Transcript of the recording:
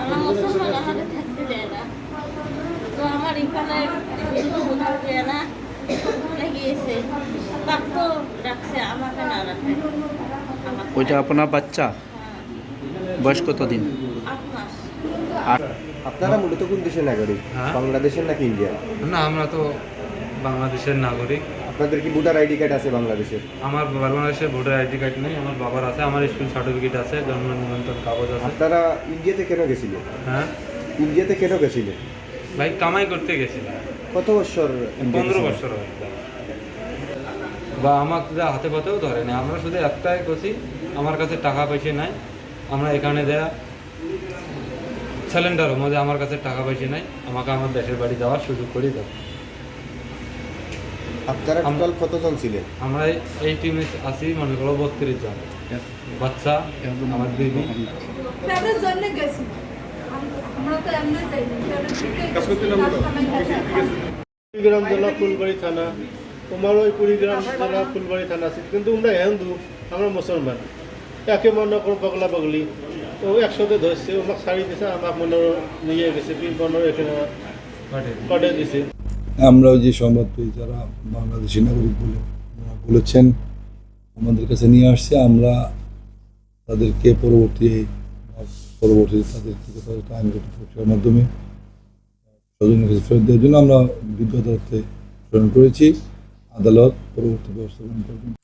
আমরা মুসলমান আমাদের থাকতে দেয় না। তো আমার এখানে হিন্দু বোঝা যায় না। গিয়েছে। তার তো রাখছে আমাকে না রাখে ওইটা আপনার বাচ্চা? হ্যাঁ, বয়স কত দিন আপনারা মূলত কোন দেশের নাগরিক? হ্যাঁ। বাংলাদেশের নাকি ইন্ডিয়া না আমরা তো বাংলাদেশের নাগরিক। আপনাদের কি ভোটার আইডি কার্ড আছে বাংলাদেশে? আমার বাংলাদেশের ভোটার আইডি কার্ড নেই আমার বাবার আছে আমার স্কুল সার্টিফিকেট আছে জন্ম নিবন্ধন কাগজ আছে। আপনারা ইন্ডিয়াতে কেন গেছিলেন হ্যাঁ? ইন্ডিয়াতে কেন গেছিলেন ভাই কামাই করতে গেছিলাম। কত বছর পনেরো? বছর বা আমাকে যা হাতে পাতেও ধরে না আমরা শুধু একটাই করছি আমার কাছে টাকা পয়সা নাই আমরা এখানে দেয়া সিলিন্ডার মধ্যে আমার কাছে টাকা পয়সা নাই আমাকে আমার দেশের বাড়ি যাওয়ার সুযোগ করে দাও। আপনারা টোটাল কতজন ছিলেন আমরা এই টিমে আছি মনে করো বত্রিশ জন। বাচ্চা আমার বেবি তাদের জন্য গেছি। আমরা তো এমনি যাইনি কুড়িগ্রাম জেলা ফুলবাড়ি থানা। তোমার ওই কুড়িগ্রাম জেলা ফুলবাড়ি থানা আছে। কিন্তু আমরা হিন্দু আমরা মুসলমান। একে মনে করো পাগলা পাগলি। ও একসাথে ধরছে আমাকে শাড়ি দিছে আমাকে মনে নিয়ে গেছে বিপন্ন এখানে পাঠিয়ে দিছে। আমরা ওই যে সংবাদ পেয়ে যারা বাংলাদেশি নাগরিক বলে ওনারা বলেছেন, আমাদের কাছে নিয়ে আসছে, আমরা তাদেরকে পরবর্তী পরবর্তী তাদের থেকে তাদের আইনগত প্রক্রিয়ার মাধ্যমে স্বজনের কাছে ফেরত দেওয়ার জন্য আমরা বিদ্যুৎ আদালতে প্রেরণ করেছি। আদালত পরবর্তী ব্যবস্থা গ্রহণ করবেন।